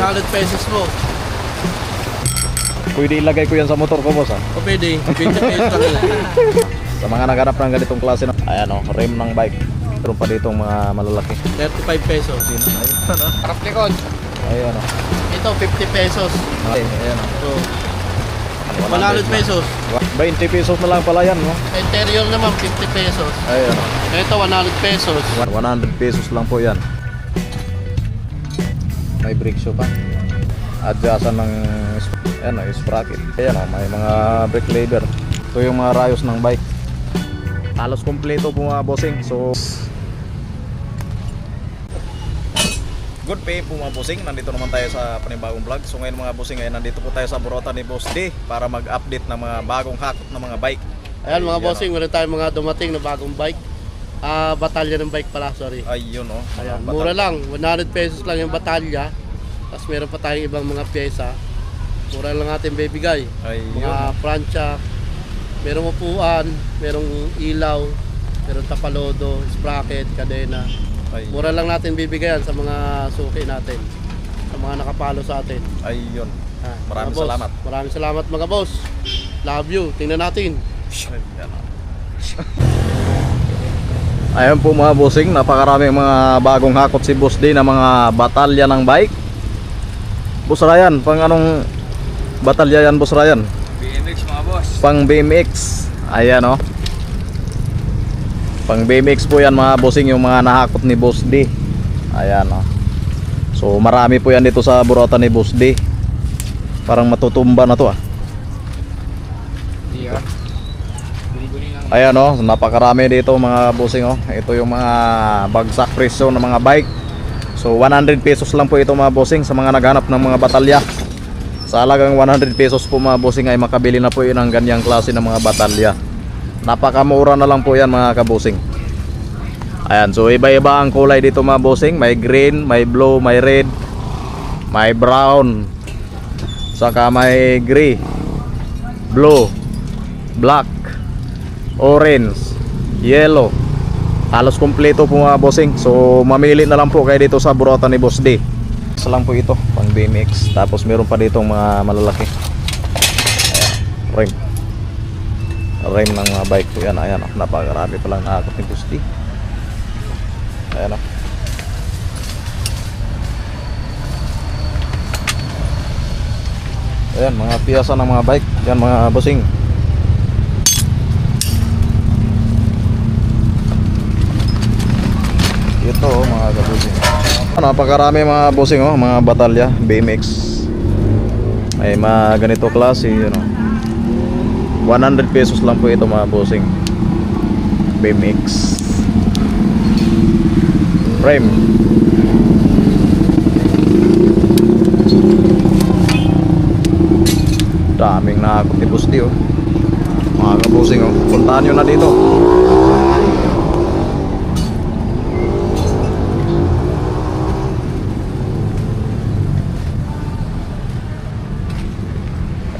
100 pesos mo. Pwede ilagay ko yan sa motor ko, boss. Ah. O pwede, 20 pesos lang yun. Sa mga naghanap ng ganitong klase. No? Ayan o, rim ng bike. Meron pa dito mga malalaki. 35 pesos. Ayun o. Harap likod. Ayun o. Ito, 50 pesos. Ay, Ayan o. So, 100 pesos. 20 pesos na lang pala yan, no? Interior naman, 50 pesos. Ayun o. Ito, 100 pesos. 100 pesos lang po yan. May brake shoe pa. Adjustan ng ayan o, sprocket. Ayan o, may mga brake lever. Ito yung mga rayos ng bike. Halos kompleto po mga bossing. So, Good pay po mga bossing, nandito naman tayo sa panibagong vlog. So ngayon mga bossing, ngayon nandito po tayo sa Burota ni Boss D para mag-update ng mga bagong hakot ng mga bike. Ayan mga Ayan, bossing, meron tayong mga dumating na bagong bike. Ah, batalya ng bike pala, sorry. Ayun o. Ayan, mura lang, 100 pesos lang yung batalya. Tapos meron pa tayong ibang mga pyesa. Mura lang natin bibigay. Ayun. Mga prancha, merong upuan, merong ilaw, merong tapalodo, sprocket, kadena. Ayun. Mura lang natin bibigayan sa mga suki natin. Sa mga nakapalo sa atin. Ayun. Ah, Maraming mga boss, salamat. Maraming salamat mga boss. Love you. Tingnan natin. Ayun po mga bossing, napakaraming mga bagong hakot si Boss D na mga batalya ng bike. Boss Ryan, pang anong batalya yan Boss Ryan? BMX mga boss. Pang BMX. Ayan oh. Pang BMX po yan mga bossing yung mga nahakot ni Boss D. Ayan oh. So marami po yan dito sa burota ni Boss D. Parang matutumba na to ah. Ayan oh, napakarami dito mga bossing oh. Ito yung mga bagsak presyo ng mga bike. So 100 pesos lang po ito mga bossing sa mga naghanap ng mga batalya. Sa halagang 100 pesos po mga bossing ay makabili na po yun ng ganyang klase ng mga batalya. Napakamura na lang po yan mga kabosing. Ayan, so iba-iba ang kulay dito mga bossing. May green, may blue, may red, may brown, saka may gray, blue, black, orange, yellow. Halos kompleto po mga bossing. So mamili na lang po kayo dito sa burota ni Boss D. Isa lang po ito, pang BMX. Tapos meron pa dito mga malalaki. Ayan, rim. Rim ng mga bike po yan. Ayan, oh, napakarami pa lang nakakot ni Boss D. Ayan oh. Ayan, mga piyasa ng mga bike. Yan mga bossing. Ito oh, mga kabusing. Napakarami mga bossing oh, mga batalya, BMX. May mga ganito klase, you know. 100 pesos lang po ito mga bossing. BMX. Frame. Daming nakakot ni D oh. Mga kabusing oh. Puntahan nyo na dito.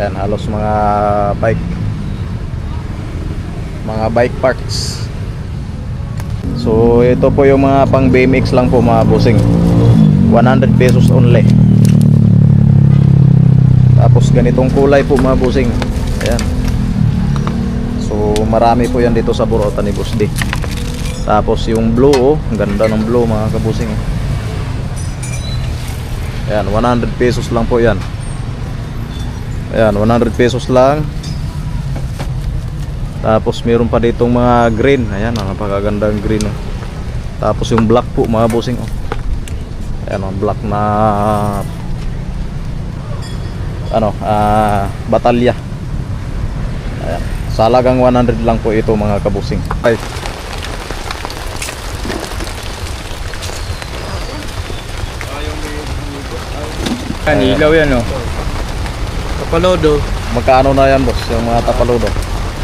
Ayan, halos mga bike. Mga bike parts. So ito po yung mga pang BMX lang po mga bossing. 100 pesos only. Tapos ganitong kulay po mga bossing. Ayan. So marami po yan dito sa Burota ni D. Tapos yung blue oh ganda ng blue mga kabusing ayan 100 pesos lang po yan Ayan, 100 pesos lang. Tapos meron pa ditong mga green. Ayan, oh, napakagandang green. Oh. Tapos yung black po, mga bossing. Oh. Ayan, oh, black na ano, ah, batalya. Ayan. Sa halagang 100 lang po ito mga kabusing. Ay. Yan, ilaw yan oh. Tapalodo, Magkano na yan, boss? Yung mga tapaludo.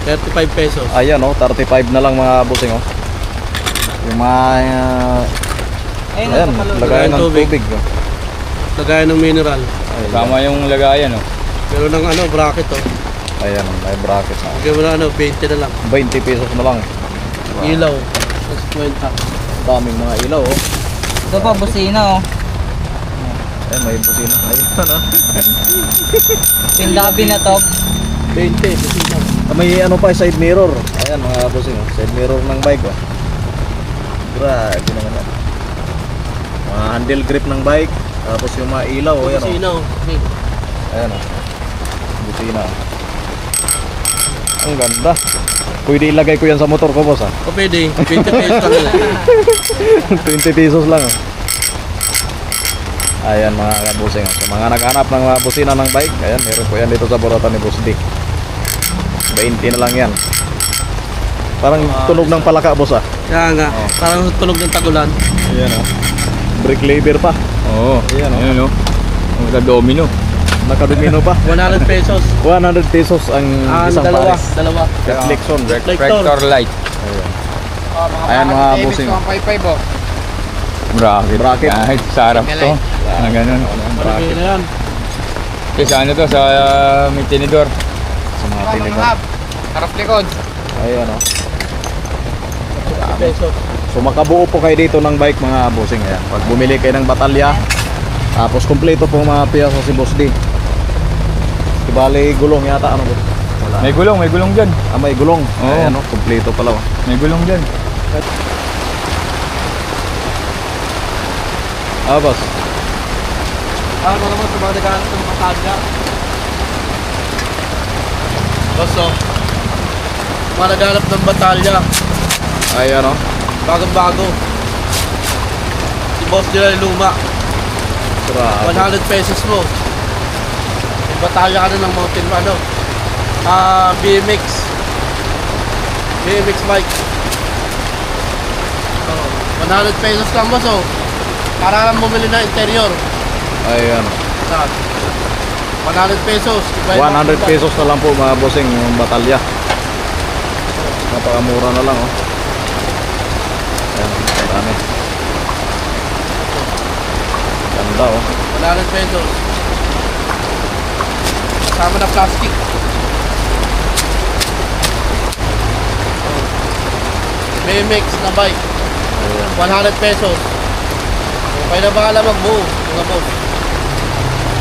35 pesos. Ayan, oh, 35 na lang mga bossing, oh. Yung mga uh, Ayan, lagayan ng Tubig. tubig. oh. Lagayan ng mineral. Ayan, Tama yung lagayan oh. Meron ng ano, bracket oh. ayan, may bracket na. Mo na ano, 20 na lang. 20 pesos na lang. Ilaw. Tapos kwenta. Daming mga ilaw, oh. Ito po, busina oh. Ayan, may busina. Ayun, ano? Yung labi na to. 20, busina. Ah, May ano pa, side mirror. Ayan, mga bossing. oh. Side mirror ng bike, oh. Grabe naman yan. Mga handle grip ng bike. Tapos yung mga ilaw, oh, yan, oh. Oh. Ayan, oh. Busina. Ang ganda. Pwede ilagay ko yan sa motor ko, boss, ah. O pwede, 20 pesos lang yun. 20 pesos lang. oh. Ayan mga kabusing. oh. Sa mga naghanap ng mga busina ng bike, ayan, meron po yan dito sa Borota ni Boss Dick. 20 na lang yan. Parang tunog ng palaka, boss ah. Kaya nga, Oh. parang tunog ng tagulan. Ayan oh. Brake lever pa. Oo. Ayan, oh. Ayan, oh. Ang sa domino. Nakadumino pa. 100 pesos. 100 pesos ang Ah, isang dalawa, pares. dalawa. Reflection. Reflector. Light. Ayan. Ayan mga busing. 155 oh. Bracket. Bracket. Kahit sa harap to. Na ganun. Marami na yan. Kasi ano to sa uh, may tinidor. Sa mga tinigon. Harap likod. Ayan oh. 50 pesos. So makabuo po kayo dito ng bike mga bossing ayan. Pag bumili kayo ng batalya, tapos kumpleto po mga piyasa si Boss D. Ibali gulong yata ano ba? Wala. May gulong, may gulong dyan. ah, may gulong. Oo. Ayan oh, kumpleto pala. oh. May gulong dyan. Ah, boss. Ano naman sa mga naghahanap ng matalya? Boso, mga naghahanap ng batalya, Ayan oh. bagong-bago. Si boss nila yung luma, Grabe. 100 pesos mo. May batalya ka na ng mountain ano, ah BMX. BMX bike. Oh, 100 pesos lang boss oh. Para lang bumili ng interior. Ayan. Saan? 100 pesos. Iba yung 100 mga- pesos na lang po mga bossing yung batalya. Napakamura na lang oh. Ayan, marami. Ganda oh. 100 pesos. Kasama na plastic. BMX na bike. Ayan. 100 pesos. Okay na bahala magbuo, mga boss.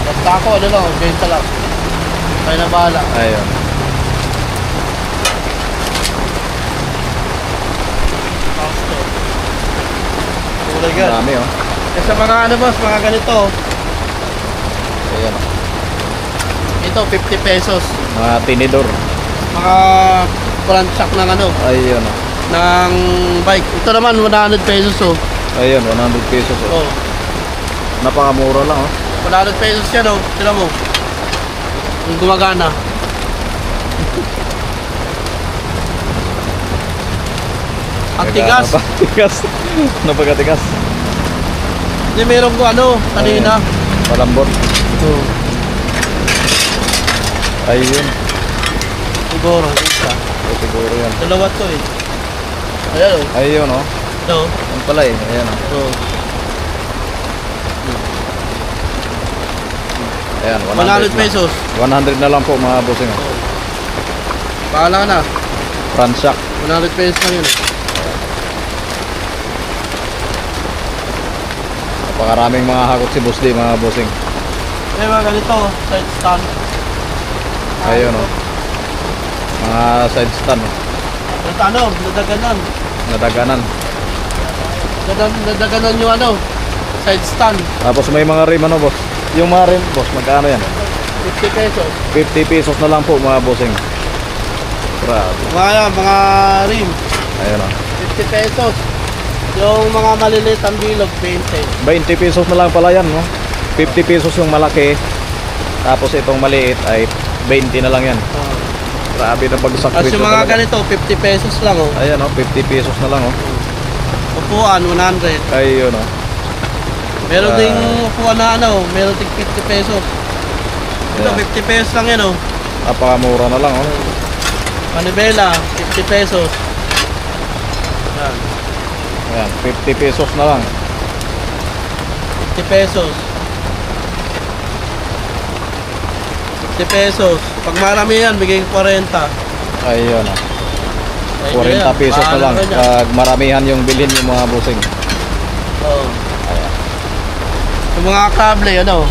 Basta ako, ano lang, benta lang. Okay na bahala. Ayan. Pasto. Kulay gan. Marami oh. Eh, sa mga ano boss, mga ganito, Ayan ito 50 pesos. Mga tinidor. Mga front shock ng ano, Ayun oh. ng bike. Ito naman 100 pesos oh. Ayun, 100 pesos oh. Oh, Napakamura lang oh. 100 pesos yan oh. Tira mo. Yung gumagana. Ang tigas. Napakatigas. Napakatigas. Hindi meron ko ano, kanina. Malambot. Oh, Ayun. siguro, isa. Ito siguro yan. Dalawa to eh. Ayan oh. Ayun oh. Ito. Yan pala eh. Ayan oh. Oh. Ayan, 100 100, na. pesos. 100 na lang po mga bossing oh. Bahala ka na. Shock. 100 pesos lang yun. Napakaraming mga hakot si Boss D mga bossing. Eh mga ganito, side stand. Ayun oh. Mga side stand oh. At ano, nadaganan. Nadaganan. Nadag- Nadaganan yung ano, side stand. Tapos may mga rim ano boss. Yung mga rim boss, magkano yan? 50 pesos. 50 pesos na lang po mga bossing. Grabe. Mga, mga rim, Ayun oh. 50 pesos. Yung mga maliliit ang bilog, 20. 20 pesos na lang pala yan, no? 50 pesos yung malaki. Tapos itong maliit ay 20 na lang yan. Uh, Grabe na bagsak Tapos yung mga ganito, 50 pesos lang oh. Ayan, oh, 50 pesos na lang, oh. Upuan, 100. Ayun, oh. Meron Ah. ding upuan na ano, meron ding 50 pesos. Ito, Ayan. 50 pesos lang yan oh. Napakamura na lang, oh. Manibela, 50 pesos. Yan, Ayan, 50 pesos na lang. 50 pesos. 50 pesos. Pag marami yan, bigay ko 40. Ayun, oh. Ayun 40 pesos na lang. Pag maramihan yung bilhin yung mga busing. Oo. Ayan. Yung mga kable, ano,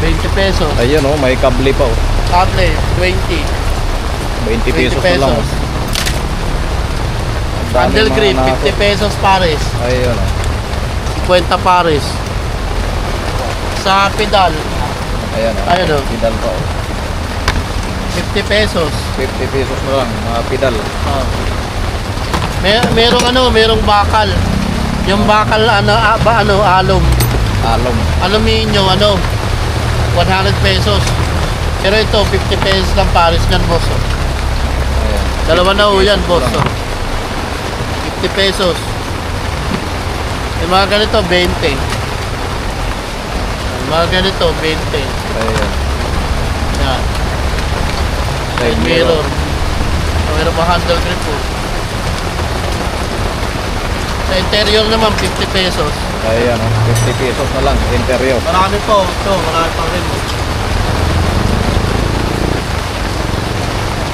20 pesos. Ayun oh, may kable pa oh. Kable, 20. 20 20 pesos, lang. oh. Handle grip, nako. 50 pesos pares. Ayun oh. 50 pares. Sa pedal, Ayan oh. Ayun, oh. Pedal pa oh. 50 pesos. 50 pesos na lang, mga pedal. Oh. May, merong ano, merong bakal. Yung bakal ano, ah, ba, ano, alum. Alom. Aluminium, ano, 100 pesos. Pero ito, 50 pesos lang pares niyan, boss. oh. Ayan. Dalawa na ho 50 yan, boss. oh. 50 pesos. Yung mga ganito, 20. Yung mga ganito, 20. Ayan. Yan. Side mirror. mirror. Meron pa handle grip po. Sa interior naman, 50 pesos. Ayan oh. 50 pesos na lang, interior. Marami po. Ito, marami pa rin.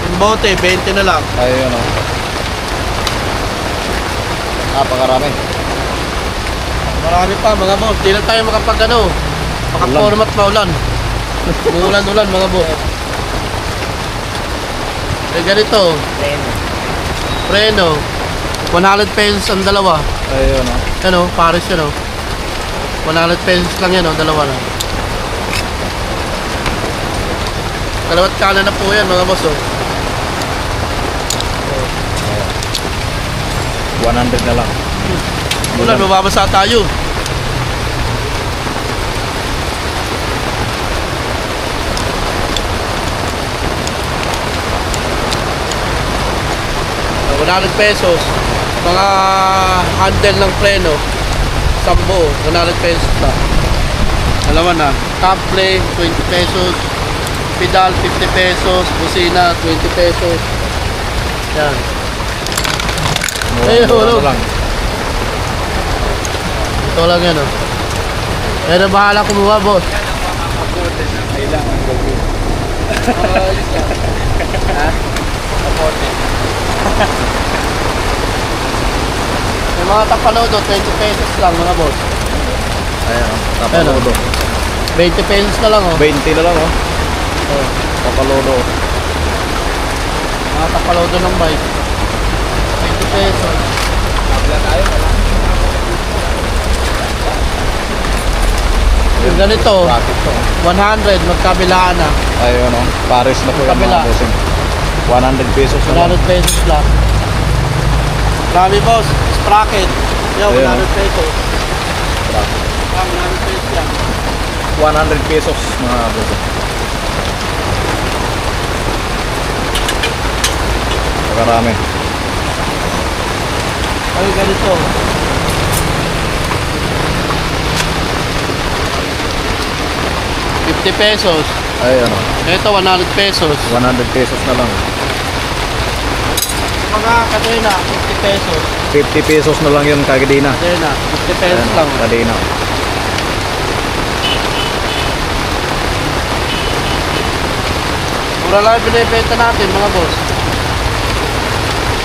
Yung bote, 20 na lang. Ayun oh. Napakarami. Marami pa mga boss. Di lang tayo makapag ano. Makapormat maulan. Umulan-ulan mga boss. Eh ganito. Preno. 100 pesos ang dalawa. Ayun oh. Ano, pares yun oh. 100 pesos lang yan oh, dalawa lang. Dalawat kanan na po yan mga boss oh. 100 na lang. Ulan, mababasa tayo. Uh, 100 pesos. Mga handle ng preno. Sambo, 100 pesos lang. Dalawa na. Cable, 20 pesos. Pedal, 50 pesos. Busina, 20 pesos. Yan. Mura ano? na lang. Ito lang yan oh. Pero bahala kumuha boss. Kailangan gawin. May mga tapalodo, 20 pesos lang mga boss. Ayan Tapalodo. 20 pesos na lang oh. 20 na lang oh. oh. Tapalodo. Mga tapalodo ng bike. 20 pesos. Yung ganito, Bracket to. 100, magkabilaan na. Ayun oh. Paris na po yung mga bossing. 100 pesos na lang. 100 pesos lang. Marami boss, sprocket. Yo, Ayun, 100 pesos. Ah, 100 pesos yan. 100 pesos mga bossing. Pagkarami. Ay, ganito. Fifty pesos. Ayun oh. Ito, 100 pesos. 100 pesos na lang. Mga kadena, 50 pesos. 50 pesos na lang yun kagidina. Kadena, 50 pesos Ayan, lang. Kadina. Mura lang yung binibenta natin, mga boss.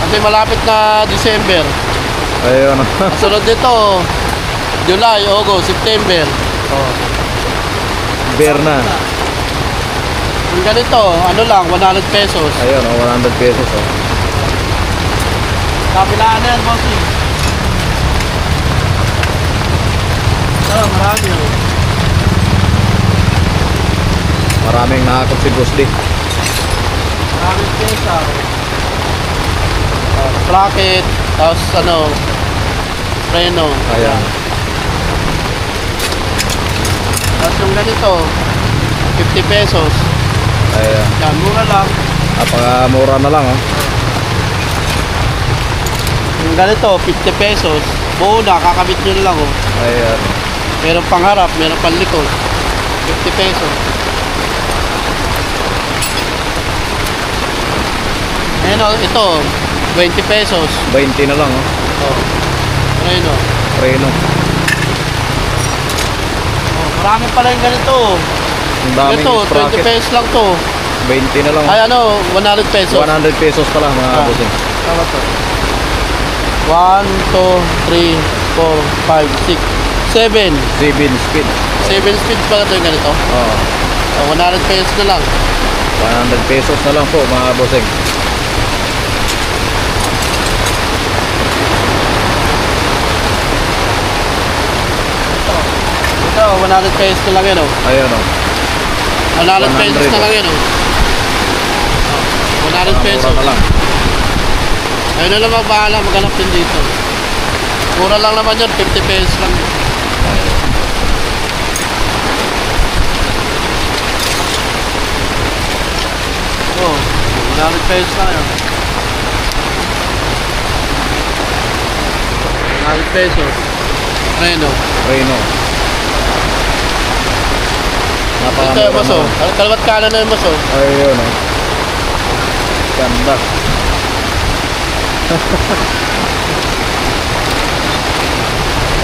Kasi malapit na December. Ayun. Sunod dito, July, August, September. Oh. Beer na. Yung ganito, ano lang, 100 pesos. Ayun oh. 100 pesos oh. Kabilaan na yan, bossing. Oh, marami oh. Maraming nakakot si D. Maraming pesa. Uh, sprocket, tapos ano, preno. Ayan. Tapos yung ganito, 50 pesos. Ayan. Yan, mura lang. Napakamura na lang oh. Ganito, 50 pesos. Buo na, kakabit nyo lang oh. Ayan. Meron pang harap, meron pang likod. 50 pesos. Ayan oh, ito, 20 pesos. 20 na lang oh. Oh. Ayun oh. Preno. oh. Marami pala yung ganito. oh. Ang daming Ito, 20 sprocket. pesos lang to. 20 na lang. Ay ano, 100 pesos. 100 pesos pala mga Ah. bossing. Tama to. 1, 2, 3, 4, 5, 6, 7. 7 speed. 7 speed pala ito yung ganito. Oo. So, 100 pesos na lang. 100 pesos na lang po mga bossing. Ito, 100 pesos na lang yan oh. Ayun oh. 100 pesos 100 na lang yan oh. Oh, 100 pesos. Mura na lang. Ayun na naman bahala, maghanap din dito. Mura lang naman yun, 50 pesos lang. Oh, 100 pesos lang yun. 100 pesos. Reno. Reno. Ito yung maso. Kal- Kalawat kanan na yung maso. Ayun oh. Ganda.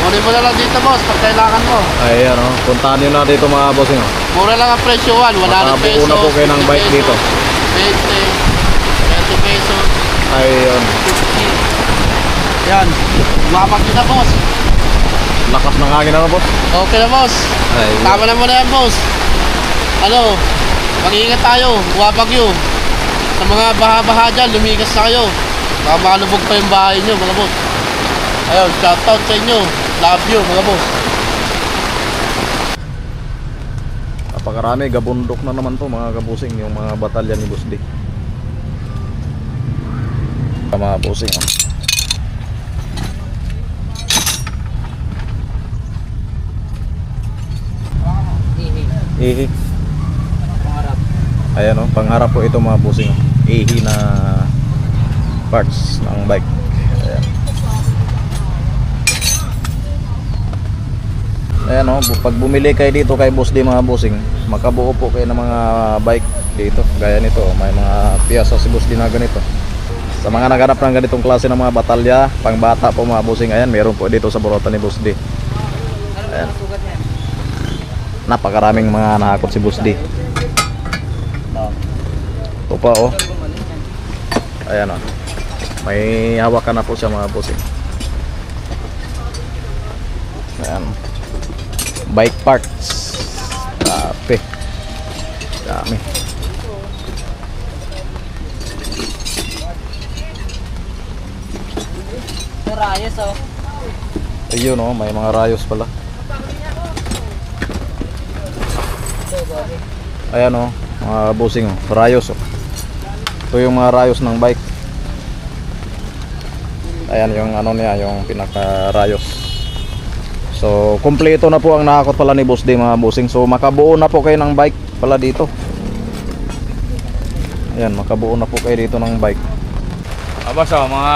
Kunin mo na lang dito boss, pag kailangan mo. Ayan oh. Puntahan nyo na dito mga bossing oh. Mura lang ang presyo 1, 100 Makabuo pesos. na po kayo ng 50 bike dito. pesos, 20, 20 pesos, Ayun. 50. Yan. Lumapag yun na boss. Lakas ng hangin na boss. Okay na boss. Ayun. Tama na muna yan boss. Ano, mag-iingat tayo, lumapag yun. Sa mga baha-baha dyan, lumigas na kayo. Baka makalubog pa yung bahay nyo mga boss. Ayun, shoutout sa inyo. Love you mga boss. Napakarami, gabundok na naman to mga kabusing, yung mga batalyan ni D. Mga busing. Oh. Ihi. Ayan oh, pangharap po ito mga busing. Ihi na parts ng bike. Ayan. Ayan oh, bu- pag bumili kayo dito kay Boss D mga busing, makabuo po kayo ng mga bike dito. Gaya nito, oh, may mga piyasa si Boss D na ganito. Sa mga naghanap ng ganitong klase ng mga batalya, pang bata po mga busing, ayan, meron po dito sa Borota ni Boss D. Ano Ayan. Napakaraming mga nahakot si Boss D. Ito pa oh. Ayan oh. May hawakan na po siya mga bossing. Ayan. Bike parts. Grabe. Dami. Rayos oh. Ayun oh, may mga rayos pala. Ayan oh, mga bossing oh. Rayos oh. Ito yung mga rayos ng bike. Ayan yung ano niya, yung pinaka rayos. So, kumpleto na po ang nakakot pala ni Boss D mga bossing. So, makabuo na po kayo ng bike pala dito. Ayan, makabuo na po kayo dito ng bike. Abas oh, mga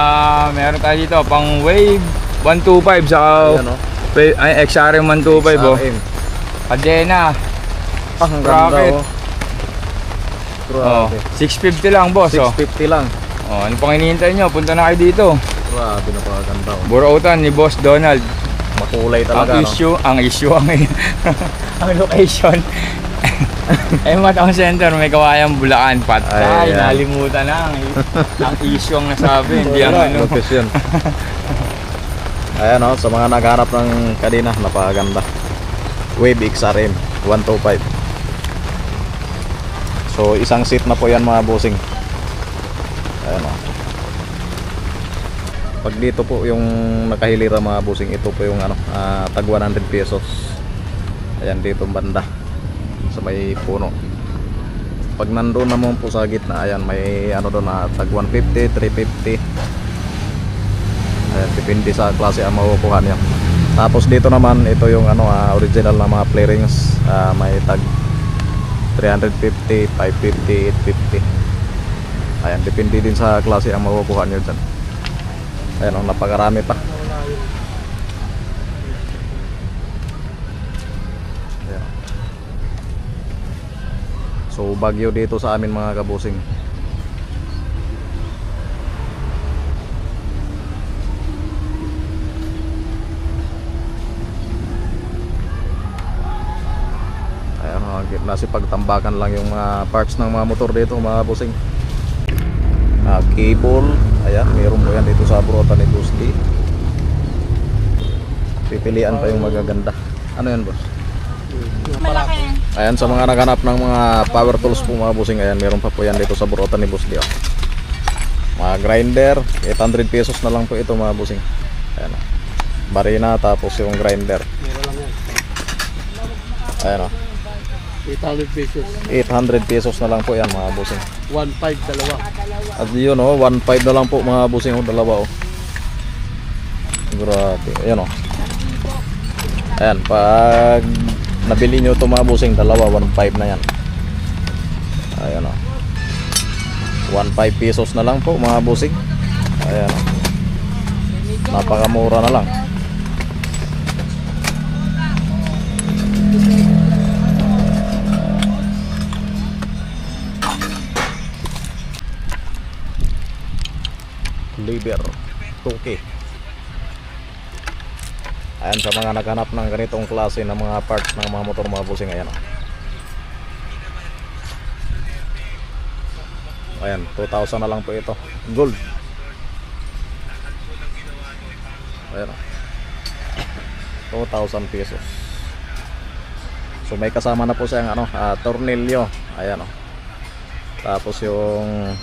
meron tayo dito pang Wave 125 saka Ayan oh. Wave- ay XRM 125 oh. RM. Cadena. Ah, ang ganda oh. Oh, Grabe. 650 lang boss oh. 650 lang. Oh, ano pang hinihintay nyo? Punta na kayo dito. Grabe na ganda oh. Burautan ni Boss Donald. Makulay talaga ang no. issue, ang issue ang ang location. Emat ang center, may kawayan Bulacan, patay, Ay, nalimutan na. Ang, ang issue ang nasabi, hindi ang ano. Location. Ayan oh, sa mga naghanap ng kadena, napakaganda. Wave XRM 125. So, isang seat na po yan mga bossing. Ayan oh. Pag dito po yung nakahilira mga bossing, ito po yung ano, ah, tag 100 pesos. Ayan dito banda sa may puno. Pag nandoon naman po sa gitna, ayan may ano doon na tag 150, 350. Ayan, depende sa klase ang makukuha niya. Tapos dito naman, ito yung ano, ah, original na mga play rings. Ah, may tag 350, 550, 850. Ayan, depende din sa klase ang makukuha niyo dyan. Ayan, oh, napakarami pa. Ayan. So, bagyo dito sa amin mga kabusing. Ayan, oh, nasi pagtambakan lang yung mga parts ng mga motor dito mga busing. Ah, cable, ayan, meron mo yan dito sa Burota ni D. Pipilian pa yung magaganda. Ano yan, boss? Malaki. Ayan, sa mga naghanap ng mga power tools po mga bossing, ayan, meron pa po yan dito sa burotan ni Boss Dio. Mga grinder, 800 pesos na lang po ito mga bossing. Ayan o. Barina, tapos yung grinder. Ayan o. 800 pesos. 800 pesos na lang po yan mga bossing. 1.5 dalawa. At yun o, 1.5 na lang po mga bossing o, dalawa o. Grabe, ayan o. Ayan, pag nabili nyo ito mga bossing, dalawa, 1.5 na yan. Ayan o. 1.5 pesos na lang po mga bossing. Ayan o. Napakamura na lang. Liber 2K Ayan sa mga naghanap ng ganitong klase ng mga parts ng mga motor mga busing ayan. Ayan 2,000 na lang po ito. Gold. Ayan. o 2,000 pesos. So may kasama na po siyang ano, ah, tornilyo. Ayan o Tapos yung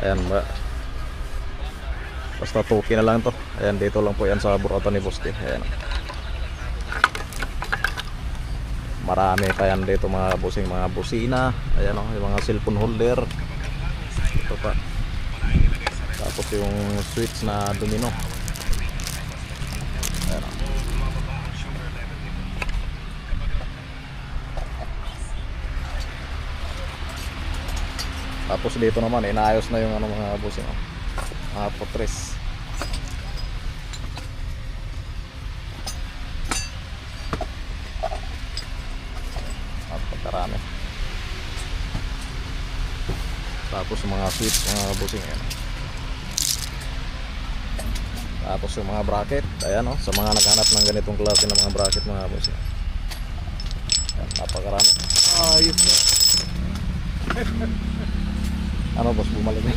Ayan ba? Basta tuki na lang to. Ayan dito lang po yan sa buratan ni Bosti Ayan. Marami pa yan dito mga busing mga busina. Ayan o yung mga cellphone holder. Ito pa. Tapos yung switch na domino Ayan o Tapos dito naman inaayos na yung ano mga busing oh. Mga putres. At pagkarami. Tapos mga switch mga busing yan. Tapos yung mga bracket, ayan oh, sa mga naghanap ng ganitong klase ng mga bracket mga busing. Ayan, napakarami. Ayos na. Ano boss, bumalik na?